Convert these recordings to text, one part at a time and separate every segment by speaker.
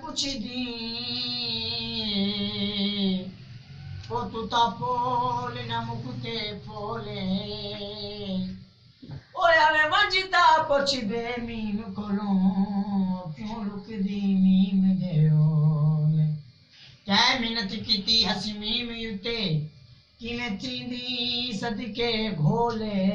Speaker 1: पुछदी मछ कोलो क्य रुकोले कै महिनत की हसीं की सदके گھولے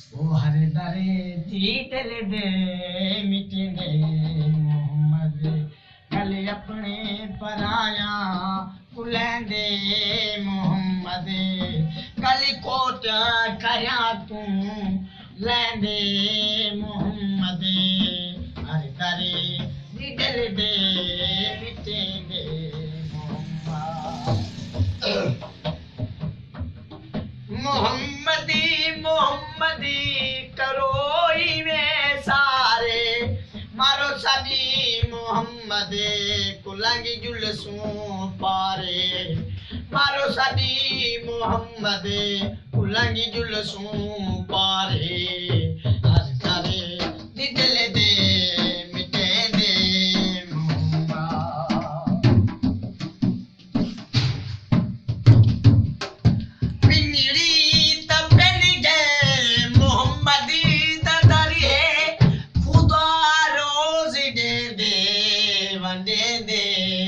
Speaker 1: हर दरे दी मिटे मोहम्मद कल अपने पराया कुलैंदे मोहम्मद कल कोट करया तू कुलंगी जुलसू पारे। मारो साडी मोहम्मद कुलंगी जुलसू पारे nene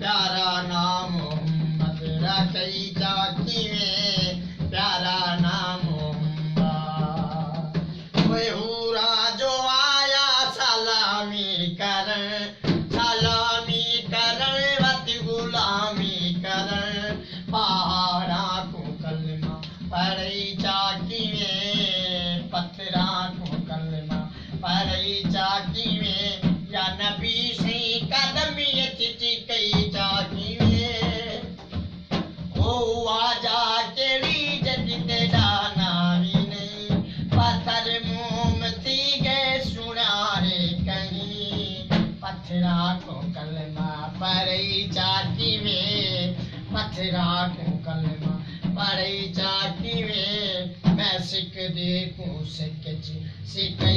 Speaker 1: प्यारा नाम मोहम्मद रखई जाकी में प्यारा नाम मोहम्मद जो आया सलामी कर परई चाटी वे पथरा को कलमा परई चाटी वे मैं सिख दे को सिख जी सिख